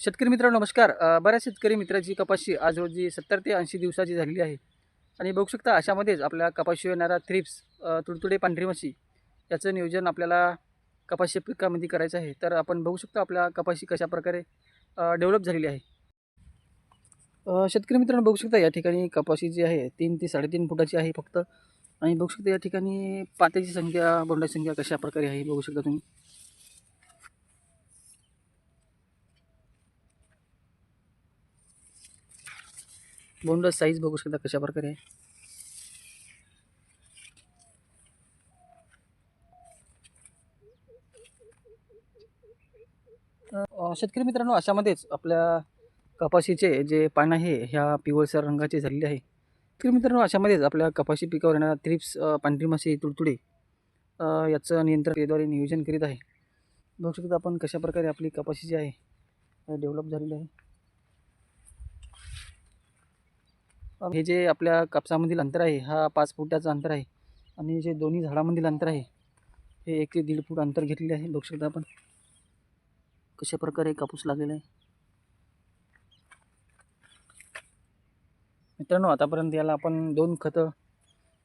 शेतकरी मित्रांनो नमस्कार. बऱ्याच शेतकरी मित्राची कपाशी आज रोजी सत्तर ते ऐंशी दिवसाची झालेली आहे. आणि बघू शकता अशामध्येच आपल्या कपाशी येणारा थ्रिप्स तुडतुडे पांढरी मशी याचं नियोजन आपल्याला कपाशी पिकामध्ये करायचं आहे. तर आपण बघू शकता आपल्या कपाशी कशा प्रकारे डेव्हलप झालेली आहे. शेतकरी मित्रांनो बघू शकता या ठिकाणी कपाशी जी आहे तीन ते साडेतीन फुटाची आहे फक्त. आणि बघू शकता या ठिकाणी पात्याची संख्या बोंडाची संख्या कशा प्रकारे आहे बघू शकता तुम्ही. बोंड साईज बघू शकता कशा प्रकारे आहे शेतकरी मित्रांनो अशामध्येच आपल्या कपाशीचे जे पान आहे ह्या पिवळसर रंगाचे झालेले आहे. तर मित्रांनो अशामध्येच आपल्या कपाशी पिकावर येणारा थ्रिप्स पांढरी मासे तुडतुडे याचं नियंत्रण याद्वारे नियोजन करीत आहे. बघू शकता आपण कशा प्रकारे आपली कपाशी जी आहे डेव्हलप झालेली आहे. हे जे आपल्या कापसामधील अंतर आहे हा पाच फुटाचं अंतर आहे आणि जे दोन्ही झाडामधील अंतर आहे हे एक ते दीड फूट अंतर घेतलेले आहे. बघू शकता आपण कशा प्रकारे कापूस लागलेला आहे. मित्रांनो आतापर्यंत याला आपण दोन खतं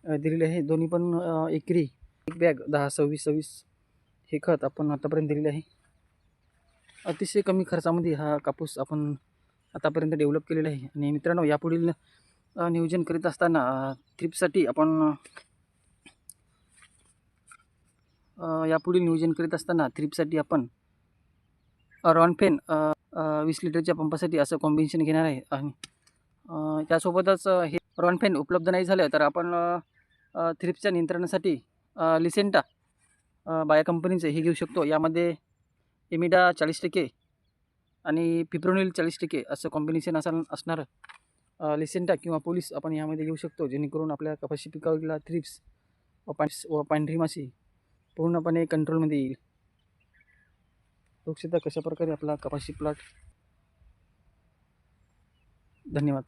दिलेले आहे. दोन्ही पण एकरी एक बॅग दहा सव्वीस सव्वीस हे खत आपण आतापर्यंत दिलेले आहे. अतिशय कमी खर्चामध्ये हा कापूस आपण आतापर्यंत डेव्हलप केलेला आहे. आणि मित्रांनो यापुढील नियोजन करीत असताना थ्रिपसाठी आपण यापुढील नियोजन करीत असताना ट्रिपसाठी आपण रॉनफेन वीस लिटरच्या पंपासाठी असं कॉम्बिनेशन घेणार आहे. आणि त्यासोबतच हे रॉनफेन उपलब्ध नाही झालं तर आपण थ्रिप्सच्या नियंत्रणासाठी लिसेंटा बाया कंपनीचं हे घेऊ शकतो. यामध्ये एमिडा चाळीस टक्के आणि पिप्रोनिल चाळीस टक्के असं कॉम्बिनेशन असं असणारं. लिसेंटा किंवा पोलीस आपण यामध्ये घेऊ शकतो जेणेकरून आपल्या कपाशी पिकावरील थ्रिप्स व पांढ व पांढरी माशी पूर्णपणे कंट्रोलमध्ये येईल. लोकसुद्धा कशाप्रकारे कशा प्रकारे आपला कपाशी प्लॉट धन्यवाद.